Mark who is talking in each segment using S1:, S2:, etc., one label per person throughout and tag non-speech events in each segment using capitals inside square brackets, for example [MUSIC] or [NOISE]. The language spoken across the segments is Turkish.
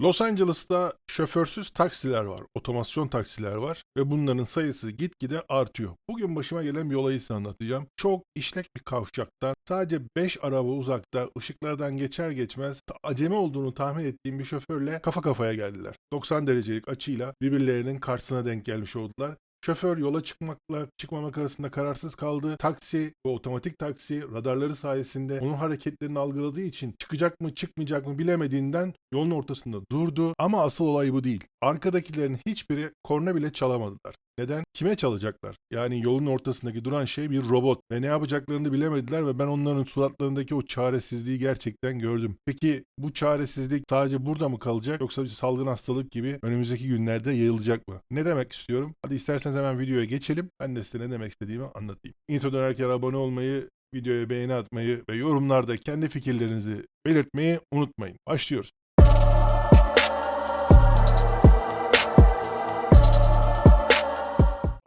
S1: Los Angeles'ta şoförsüz taksiler var, otomasyon taksiler var ve bunların sayısı gitgide artıyor. Bugün başıma gelen bir olayı size anlatacağım. Çok işlek bir kavşaktan sadece 5 araba uzakta ışıklardan geçer geçmez acemi olduğunu tahmin ettiğim bir şoförle kafa kafaya geldiler. 90 derecelik açıyla birbirlerinin karşısına denk gelmiş oldular. Şoför yola çıkmakla çıkmamak arasında kararsız kaldı. Taksi, bu otomatik taksi radarları sayesinde onun hareketlerini algıladığı için çıkacak mı çıkmayacak mı bilemediğinden yolun ortasında durdu. Ama asıl olay bu değil. Arkadakilerin hiçbiri korna bile çalamadılar. Neden? Kime çalacaklar? Yani yolun ortasındaki duran şey bir robot ve ne yapacaklarını bilemediler ve ben onların suratlarındaki o çaresizliği gerçekten gördüm. Peki bu çaresizlik sadece burada mı kalacak yoksa bir salgın hastalık gibi önümüzdeki günlerde yayılacak mı? Ne demek istiyorum? Hadi isterseniz hemen videoya geçelim. Ben de size ne demek istediğimi anlatayım. Intro dönerken abone olmayı, videoya beğeni atmayı ve yorumlarda kendi fikirlerinizi belirtmeyi unutmayın. Başlıyoruz.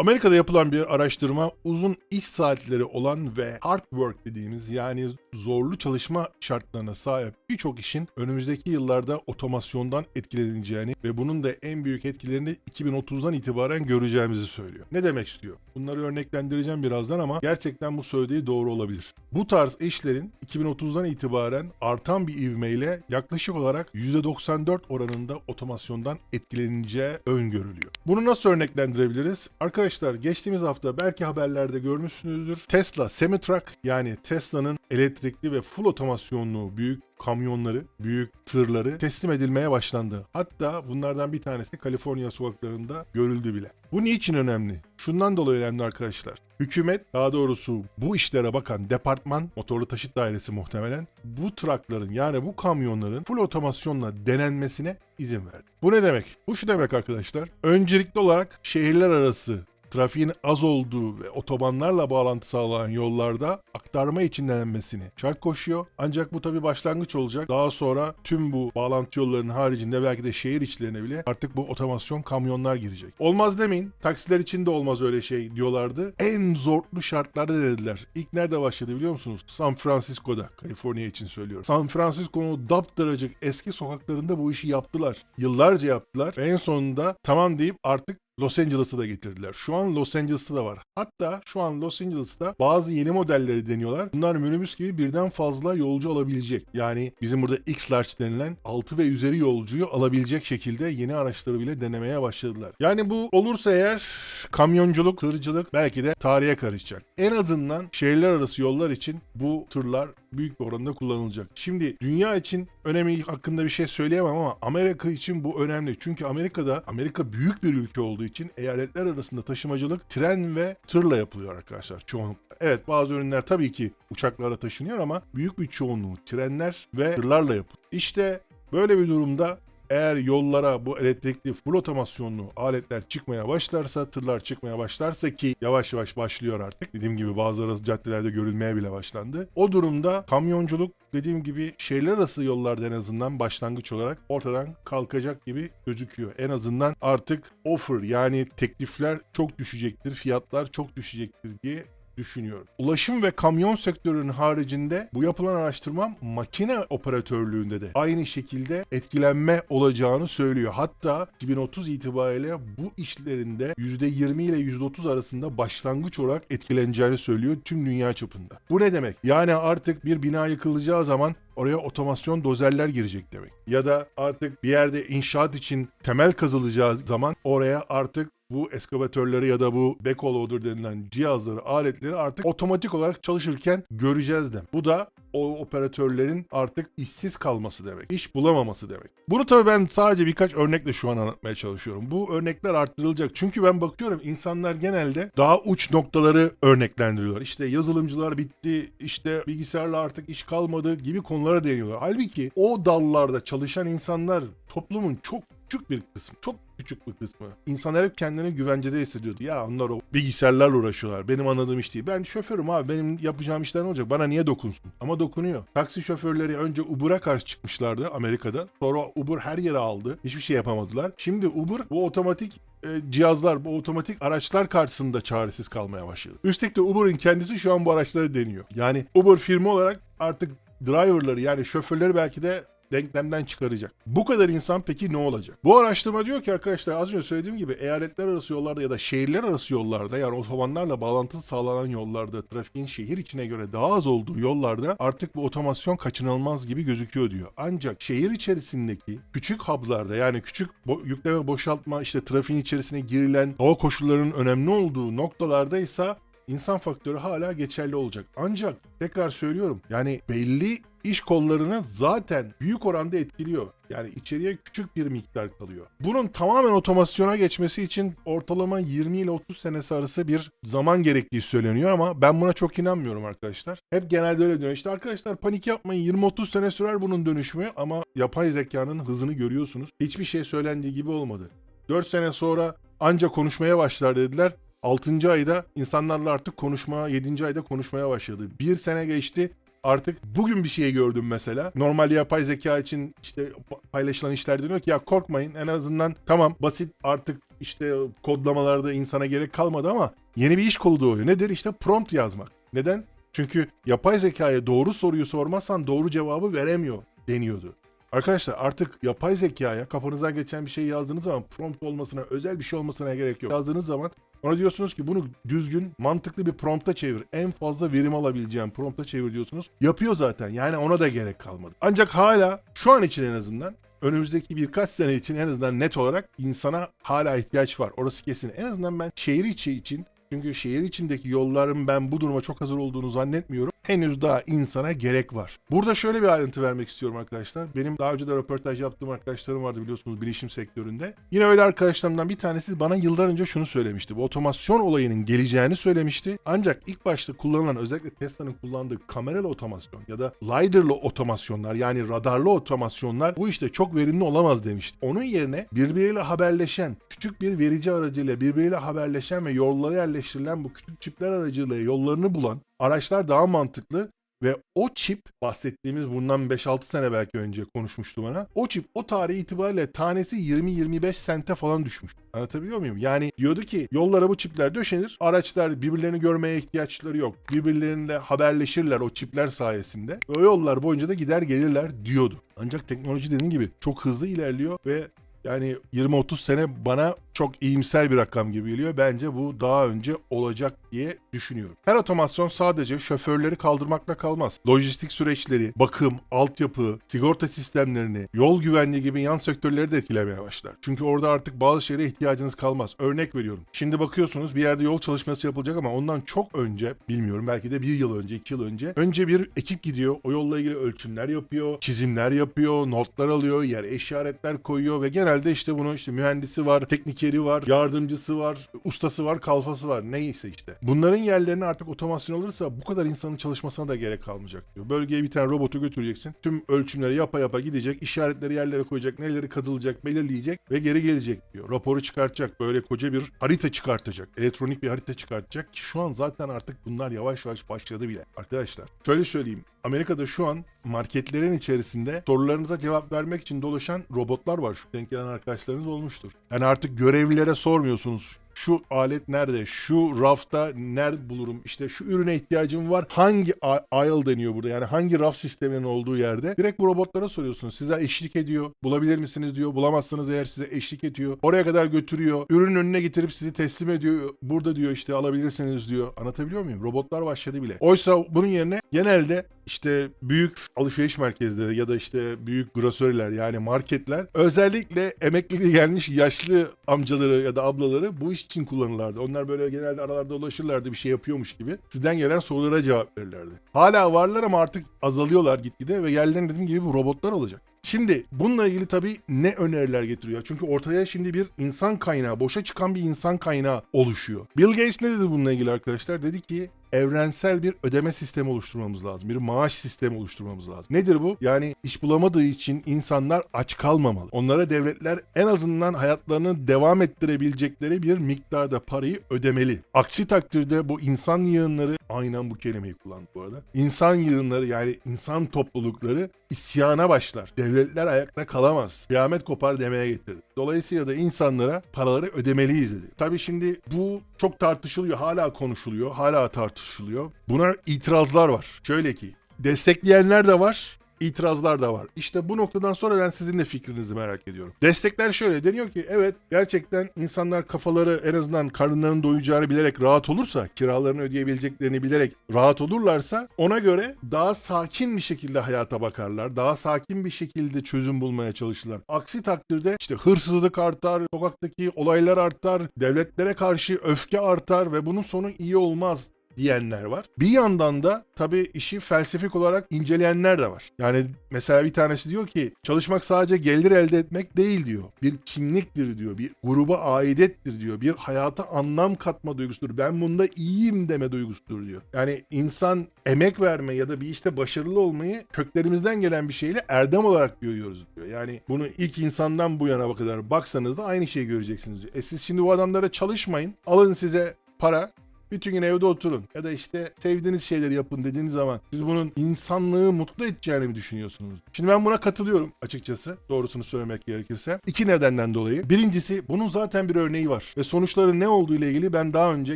S1: Amerika'da yapılan bir araştırma uzun iş saatleri olan ve hard work dediğimiz yani zorlu çalışma şartlarına sahip birçok işin önümüzdeki yıllarda otomasyondan etkileneceğini ve bunun da en büyük etkilerini 2030'dan itibaren göreceğimizi söylüyor. Ne demek istiyor? Bunları örneklendireceğim birazdan ama gerçekten bu söylediği doğru olabilir. Bu tarz işlerin 2030'dan itibaren artan bir ivmeyle yaklaşık olarak %94 oranında otomasyondan etkileneceği öngörülüyor. Bunu nasıl örneklendirebiliriz? Arkadaşlar geçtiğimiz hafta belki haberlerde görmüşsünüzdür. Tesla Semitruck yani Tesla'nın elektrikli ve full otomasyonlu büyük kamyonları, büyük tırları teslim edilmeye başlandı. Hatta bunlardan bir tanesi Kaliforniya sokaklarında görüldü bile. Bu niçin önemli? Şundan dolayı önemli arkadaşlar. Hükümet, daha doğrusu bu işlere bakan departman, motorlu taşıt dairesi muhtemelen bu trakların yani bu kamyonların full otomasyonla denenmesine izin verdi. Bu ne demek? Bu şu demek arkadaşlar. Öncelikli olarak şehirler arası trafiğin az olduğu ve otobanlarla bağlantı sağlanan yollarda aktarma için denenmesini şart koşuyor. Ancak bu tabi başlangıç olacak. Daha sonra tüm bu bağlantı yollarının haricinde belki de şehir içlerine bile artık bu otomasyon kamyonlar girecek. Olmaz demeyin. Taksiler için de olmaz öyle şey diyorlardı. En zorlu şartlarda denediler. İlk nerede başladı biliyor musunuz? San Francisco'da. Kaliforniya için söylüyorum. San Francisco'nun daptıracık eski sokaklarında bu işi yaptılar. Yıllarca yaptılar. Ve en sonunda tamam deyip artık Los Angeles'ı da getirdiler. Şu an Los Angeles'ta da var. Hatta şu an Los Angeles'ta bazı yeni modelleri deniyorlar. Bunlar minibüs gibi birden fazla yolcu alabilecek. Yani bizim burada X-Large denilen 6 ve üzeri yolcuyu alabilecek şekilde yeni araçları bile denemeye başladılar. Yani bu olursa eğer kamyonculuk, tırcılık belki de tarihe karışacak. En azından şehirler arası yollar için bu tırlar büyük bir oranda kullanılacak. Şimdi dünya için önemi hakkında bir şey söyleyemem ama Amerika için bu önemli. Çünkü Amerika'da Amerika büyük bir ülke olduğu için eyaletler arasında taşımacılık tren ve tırla yapılıyor arkadaşlar çoğunlukla. Evet bazı ürünler tabii ki uçaklarla taşınıyor ama büyük bir çoğunluğu trenler ve tırlarla yapılıyor. İşte böyle bir durumda eğer yollara bu elektrikli full otomasyonlu aletler çıkmaya başlarsa, tırlar çıkmaya başlarsa ki yavaş yavaş başlıyor artık. Dediğim gibi bazıları caddelerde görülmeye bile başlandı. O durumda kamyonculuk dediğim gibi şehirler arası yollarda en azından başlangıç olarak ortadan kalkacak gibi gözüküyor. En azından artık offer yani teklifler çok düşecektir, fiyatlar çok düşecektir diye düşünüyorum. Ulaşım ve kamyon sektörünün haricinde bu yapılan araştırma makine operatörlüğünde de aynı şekilde etkilenme olacağını söylüyor. Hatta 2030 itibariyle bu işlerinde %20 ile %30 arasında başlangıç olarak etkileneceğini söylüyor tüm dünya çapında. Bu ne demek? Yani artık bir bina yıkılacağı zaman oraya otomasyon dozerler girecek demek. Ya da artık bir yerde inşaat için temel kazılacağı zaman oraya artık bu eskavatörleri ya da bu backhoe denilen cihazları, aletleri artık otomatik olarak çalışırken göreceğiz de. Bu da o operatörlerin artık işsiz kalması demek. İş bulamaması demek. Bunu tabii ben sadece birkaç örnekle şu an anlatmaya çalışıyorum. Bu örnekler arttırılacak. Çünkü ben bakıyorum insanlar genelde daha uç noktaları örneklendiriyorlar. İşte yazılımcılar bitti, işte bilgisayarla artık iş kalmadı gibi konulara değiniyorlar. Halbuki o dallarda çalışan insanlar toplumun çok küçük bir kısmı. Çok küçük bir kısmı. İnsanlar hep kendini güvencede hissediyordu. Ya onlar o bilgisayarlarla uğraşıyorlar. Benim anladığım iş değil. Ben şoförüm abi. Benim yapacağım işler ne olacak? Bana niye dokunsun? Ama dokunuyor. Taksi şoförleri önce Uber'a karşı çıkmışlardı Amerika'da. Sonra Uber her yere aldı. Hiçbir şey yapamadılar. Şimdi Uber bu otomatik e, cihazlar, bu otomatik araçlar karşısında çaresiz kalmaya başladı. Üstelik de Uber'ın kendisi şu an bu araçları deniyor. Yani Uber firma olarak artık driverları yani şoförleri belki de denklemden çıkaracak. Bu kadar insan peki ne olacak? Bu araştırma diyor ki arkadaşlar az önce söylediğim gibi eyaletler arası yollarda ya da şehirler arası yollarda yani otobanlarla bağlantı sağlanan yollarda trafiğin şehir içine göre daha az olduğu yollarda artık bu otomasyon kaçınılmaz gibi gözüküyor diyor. Ancak şehir içerisindeki küçük hub'larda yani küçük bo- yükleme boşaltma işte trafiğin içerisine girilen hava koşullarının önemli olduğu noktalarda ise insan faktörü hala geçerli olacak. Ancak tekrar söylüyorum yani belli iş kollarını zaten büyük oranda etkiliyor. Yani içeriye küçük bir miktar kalıyor. Bunun tamamen otomasyona geçmesi için ortalama 20 ile 30 senesi arası bir zaman gerektiği söyleniyor ama ben buna çok inanmıyorum arkadaşlar. Hep genelde öyle diyor. İşte arkadaşlar panik yapmayın 20-30 sene sürer bunun dönüşümü ama yapay zekanın hızını görüyorsunuz. Hiçbir şey söylendiği gibi olmadı. 4 sene sonra anca konuşmaya başlar dediler. 6. ayda insanlarla artık konuşma, 7. ayda konuşmaya başladı. Bir sene geçti artık bugün bir şey gördüm mesela. Normal yapay zeka için işte paylaşılan işler deniyor ki ya korkmayın en azından tamam basit artık işte kodlamalarda insana gerek kalmadı ama yeni bir iş kolu doğuyor. Nedir? İşte prompt yazmak. Neden? Çünkü yapay zekaya doğru soruyu sormazsan doğru cevabı veremiyor deniyordu. Arkadaşlar artık yapay zekaya kafanızdan geçen bir şey yazdığınız zaman prompt olmasına, özel bir şey olmasına gerek yok. Yazdığınız zaman ona diyorsunuz ki bunu düzgün, mantıklı bir prompta çevir. En fazla verim alabileceğim prompta çevir diyorsunuz. Yapıyor zaten. Yani ona da gerek kalmadı. Ancak hala şu an için en azından önümüzdeki birkaç sene için en azından net olarak insana hala ihtiyaç var. Orası kesin. En azından ben şehir içi için çünkü şehir içindeki yolların ben bu duruma çok hazır olduğunu zannetmiyorum. Henüz daha insana gerek var. Burada şöyle bir ayrıntı vermek istiyorum arkadaşlar. Benim daha önce de röportaj yaptığım arkadaşlarım vardı biliyorsunuz bilişim sektöründe. Yine öyle arkadaşlarımdan bir tanesi bana yıllar önce şunu söylemişti. Bu otomasyon olayının geleceğini söylemişti. Ancak ilk başta kullanılan özellikle Tesla'nın kullandığı kameralı otomasyon ya da LiDAR'lı otomasyonlar yani radarlı otomasyonlar bu işte çok verimli olamaz demişti. Onun yerine birbiriyle haberleşen, küçük bir verici aracıyla birbiriyle haberleşen ve yollara yerleştirilen bu küçük çipler aracılığıyla yollarını bulan araçlar daha mantıklı ve o çip bahsettiğimiz bundan 5-6 sene belki önce konuşmuştu bana. O çip o tarih itibariyle tanesi 20-25 sente falan düşmüş. Anlatabiliyor muyum? Yani diyordu ki yollara bu çipler döşenir. Araçlar birbirlerini görmeye ihtiyaçları yok. Birbirleriyle haberleşirler o çipler sayesinde. Ve o yollar boyunca da gider gelirler diyordu. Ancak teknoloji dediğim gibi çok hızlı ilerliyor ve yani 20-30 sene bana çok iyimser bir rakam gibi geliyor. Bence bu daha önce olacak diye düşünüyorum. Her otomasyon sadece şoförleri kaldırmakla kalmaz. Lojistik süreçleri, bakım, altyapı, sigorta sistemlerini, yol güvenliği gibi yan sektörleri de etkilemeye başlar. Çünkü orada artık bazı şeylere ihtiyacınız kalmaz. Örnek veriyorum. Şimdi bakıyorsunuz bir yerde yol çalışması yapılacak ama ondan çok önce, bilmiyorum belki de bir yıl önce, iki yıl önce, önce bir ekip gidiyor. O yolla ilgili ölçümler yapıyor, çizimler yapıyor, notlar alıyor, yer işaretler koyuyor ve genelde işte bunu işte mühendisi var, teknikeri var, yardımcısı var, ustası var, kalfası var. Neyse işte. Bunların yerlerine artık otomasyon alırsa bu kadar insanın çalışmasına da gerek kalmayacak diyor. Bölgeye bir tane robotu götüreceksin. Tüm ölçümleri yapa yapa gidecek, işaretleri yerlere koyacak, neleri kazılacak, belirleyecek ve geri gelecek diyor. Raporu çıkartacak, böyle koca bir harita çıkartacak. Elektronik bir harita çıkartacak ki şu an zaten artık bunlar yavaş yavaş başladı bile. Arkadaşlar şöyle söyleyeyim. Amerika'da şu an marketlerin içerisinde sorularınıza cevap vermek için dolaşan robotlar var. Şu denk gelen arkadaşlarınız olmuştur. Yani artık görevlilere sormuyorsunuz şu alet nerede, şu rafta nerede bulurum, işte şu ürüne ihtiyacım var, hangi aisle deniyor burada yani hangi raf sisteminin olduğu yerde. Direkt bu robotlara soruyorsunuz. Size eşlik ediyor, bulabilir misiniz diyor, bulamazsanız eğer size eşlik ediyor. Oraya kadar götürüyor, ürünün önüne getirip sizi teslim ediyor. Burada diyor işte alabilirsiniz diyor. Anlatabiliyor muyum? Robotlar başladı bile. Oysa bunun yerine genelde işte büyük alışveriş merkezleri ya da işte büyük grosörler yani marketler özellikle emekliliğe gelmiş yaşlı amcaları ya da ablaları bu iş için kullanırlardı. Onlar böyle genelde aralarda dolaşırlardı bir şey yapıyormuş gibi. Sizden gelen sorulara cevap verirlerdi. Hala varlar ama artık azalıyorlar gitgide ve yerlerine dediğim gibi bu robotlar olacak. Şimdi bununla ilgili tabii ne öneriler getiriyor? Çünkü ortaya şimdi bir insan kaynağı, boşa çıkan bir insan kaynağı oluşuyor. Bill Gates ne dedi bununla ilgili arkadaşlar? Dedi ki evrensel bir ödeme sistemi oluşturmamız lazım. Bir maaş sistemi oluşturmamız lazım. Nedir bu? Yani iş bulamadığı için insanlar aç kalmamalı. Onlara devletler en azından hayatlarını devam ettirebilecekleri bir miktarda parayı ödemeli. Aksi takdirde bu insan yığınları aynen bu kelimeyi kullandı bu arada. İnsan yığınları yani insan toplulukları isyana başlar. Devletler ayakta kalamaz. Kıyamet kopar demeye getirdi. Dolayısıyla da insanlara paraları ödemeliyiz dedi. Tabii şimdi bu çok tartışılıyor. Hala konuşuluyor. Hala tartışılıyor. Buna itirazlar var. Şöyle ki destekleyenler de var. İtirazlar da var. İşte bu noktadan sonra ben sizin de fikrinizi merak ediyorum. Destekler şöyle deniyor ki evet gerçekten insanlar kafaları en azından karınlarının doyacağını bilerek rahat olursa, kiralarını ödeyebileceklerini bilerek rahat olurlarsa ona göre daha sakin bir şekilde hayata bakarlar. Daha sakin bir şekilde çözüm bulmaya çalışırlar. Aksi takdirde işte hırsızlık artar, sokaktaki olaylar artar, devletlere karşı öfke artar ve bunun sonu iyi olmaz diyenler var. Bir yandan da tabii işi felsefik olarak inceleyenler de var. Yani mesela bir tanesi diyor ki çalışmak sadece gelir elde etmek değil diyor. Bir kimliktir diyor. Bir gruba aidettir diyor. Bir hayata anlam katma duygusudur. Ben bunda iyiyim deme duygusudur diyor. Yani insan emek verme ya da bir işte başarılı olmayı köklerimizden gelen bir şeyle erdem olarak görüyoruz diyor. Yani bunu ilk insandan bu yana kadar baksanız da aynı şeyi göreceksiniz diyor. E siz şimdi bu adamlara çalışmayın. Alın size para. Bütün gün evde oturun ya da işte sevdiğiniz şeyleri yapın dediğiniz zaman siz bunun insanlığı mutlu edeceğini mi düşünüyorsunuz? Şimdi ben buna katılıyorum açıkçası doğrusunu söylemek gerekirse. İki nedenden dolayı. Birincisi bunun zaten bir örneği var ve sonuçları ne olduğu ile ilgili ben daha önce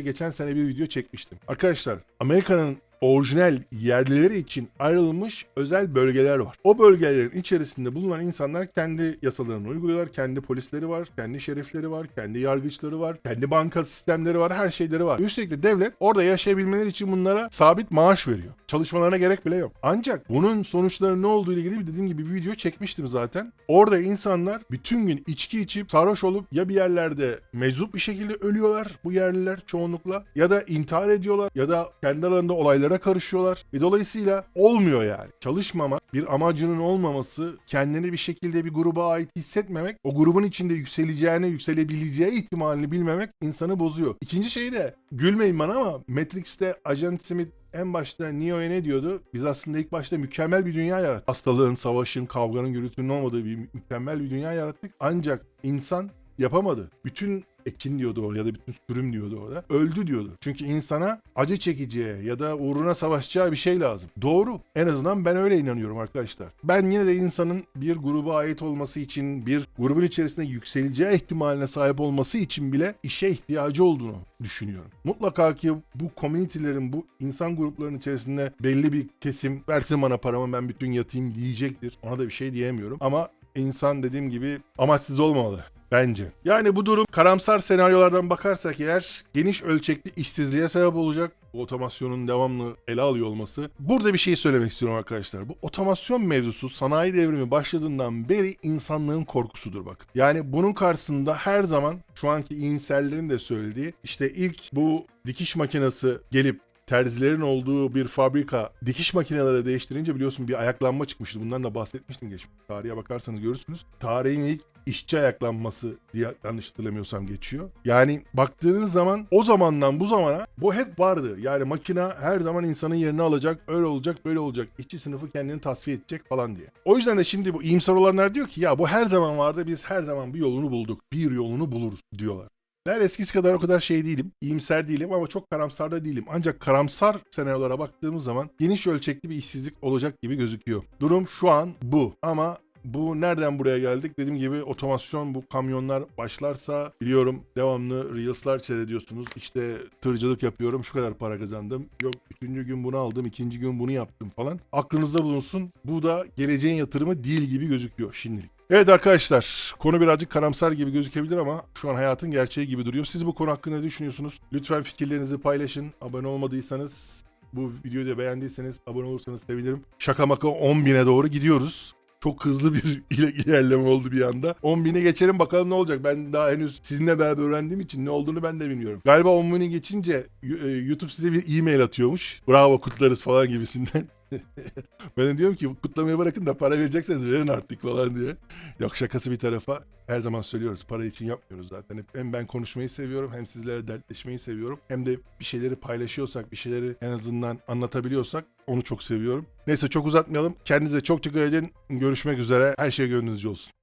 S1: geçen sene bir video çekmiştim. Arkadaşlar Amerika'nın orijinal yerlileri için ayrılmış özel bölgeler var. O bölgelerin içerisinde bulunan insanlar kendi yasalarını uyguluyorlar. Kendi polisleri var, kendi şerifleri var, kendi yargıçları var, kendi banka sistemleri var, her şeyleri var. Üstelik de devlet orada yaşayabilmeleri için bunlara sabit maaş veriyor. Çalışmalarına gerek bile yok. Ancak bunun sonuçları ne olduğu ile ilgili dediğim gibi bir video çekmiştim zaten. Orada insanlar bütün gün içki içip sarhoş olup ya bir yerlerde meczup bir şekilde ölüyorlar bu yerliler çoğunlukla ya da intihar ediyorlar ya da kendi aralarında olaylara karışıyorlar. Ve dolayısıyla olmuyor yani. Çalışmamak, bir amacının olmaması, kendini bir şekilde bir gruba ait hissetmemek, o grubun içinde yükseleceğini, yükselebileceği ihtimalini bilmemek insanı bozuyor. İkinci şey de gülmeyin bana ama Matrix'te Ajan Smith en başta Neo'ya ne diyordu? Biz aslında ilk başta mükemmel bir dünya yarattık. Hastalığın, savaşın, kavganın, gürültünün olmadığı bir mükemmel bir dünya yarattık. Ancak insan yapamadı. Bütün ekin diyordu orada ya da bütün sürüm diyordu orada. Öldü diyordu. Çünkü insana acı çekeceği ya da uğruna savaşacağı bir şey lazım. Doğru. En azından ben öyle inanıyorum arkadaşlar. Ben yine de insanın bir gruba ait olması için, bir grubun içerisinde yükseleceği ihtimaline sahip olması için bile işe ihtiyacı olduğunu düşünüyorum. Mutlaka ki bu komünitelerin, bu insan gruplarının içerisinde belli bir kesim versin bana paramı ben bütün yatayım diyecektir. Ona da bir şey diyemiyorum. Ama insan dediğim gibi amaçsız olmamalı. Bence. Yani bu durum karamsar senaryolardan bakarsak eğer geniş ölçekli işsizliğe sebep olacak. Bu otomasyonun devamlı ele alıyor olması. Burada bir şey söylemek istiyorum arkadaşlar. Bu otomasyon mevzusu sanayi devrimi başladığından beri insanlığın korkusudur bakın. Yani bunun karşısında her zaman şu anki iyimserlerin de söylediği işte ilk bu dikiş makinesi gelip terzilerin olduğu bir fabrika dikiş makineleri değiştirince biliyorsun bir ayaklanma çıkmıştı. Bundan da bahsetmiştim geçmiş. Tarihe bakarsanız görürsünüz. Tarihin ilk işçi ayaklanması diye yanlış hatırlamıyorsam geçiyor. Yani baktığınız zaman o zamandan bu zamana bu hep vardı. Yani makina her zaman insanın yerini alacak, öyle olacak, böyle olacak. İşçi sınıfı kendini tasfiye edecek falan diye. O yüzden de şimdi bu iyimser olanlar diyor ki ya bu her zaman vardı biz her zaman bir yolunu bulduk. Bir yolunu buluruz diyorlar. Ben eskisi kadar o kadar şey değilim. iyimser değilim ama çok karamsar da değilim. Ancak karamsar senaryolara baktığımız zaman geniş ölçekli bir işsizlik olacak gibi gözüküyor. Durum şu an bu. Ama bu nereden buraya geldik? Dediğim gibi otomasyon bu kamyonlar başlarsa biliyorum devamlı Reels'lar seyrediyorsunuz. İşte tırcılık yapıyorum şu kadar para kazandım. Yok üçüncü gün bunu aldım ikinci gün bunu yaptım falan. Aklınızda bulunsun. Bu da geleceğin yatırımı değil gibi gözüküyor şimdilik. Evet arkadaşlar konu birazcık karamsar gibi gözükebilir ama şu an hayatın gerçeği gibi duruyor. Siz bu konu hakkında ne düşünüyorsunuz? Lütfen fikirlerinizi paylaşın. Abone olmadıysanız bu videoyu da beğendiyseniz abone olursanız sevinirim. Şaka maka 10 bine doğru gidiyoruz. Çok hızlı bir [LAUGHS] ile- ilerleme oldu bir anda. 10 bine geçelim bakalım ne olacak. Ben daha henüz sizinle beraber öğrendiğim için ne olduğunu ben de bilmiyorum. Galiba 10 bini geçince e, YouTube size bir e-mail atıyormuş. Bravo kutlarız falan gibisinden. [LAUGHS] ben diyorum ki kutlamayı bırakın da para verecekseniz verin artık falan diye. Yok şakası bir tarafa her zaman söylüyoruz. Para için yapmıyoruz zaten. Hem ben konuşmayı seviyorum hem sizlere dertleşmeyi seviyorum. Hem de bir şeyleri paylaşıyorsak, bir şeyleri en azından anlatabiliyorsak onu çok seviyorum. Neyse çok uzatmayalım. Kendinize çok dikkat edin. Görüşmek üzere. Her şey gönlünüzce olsun.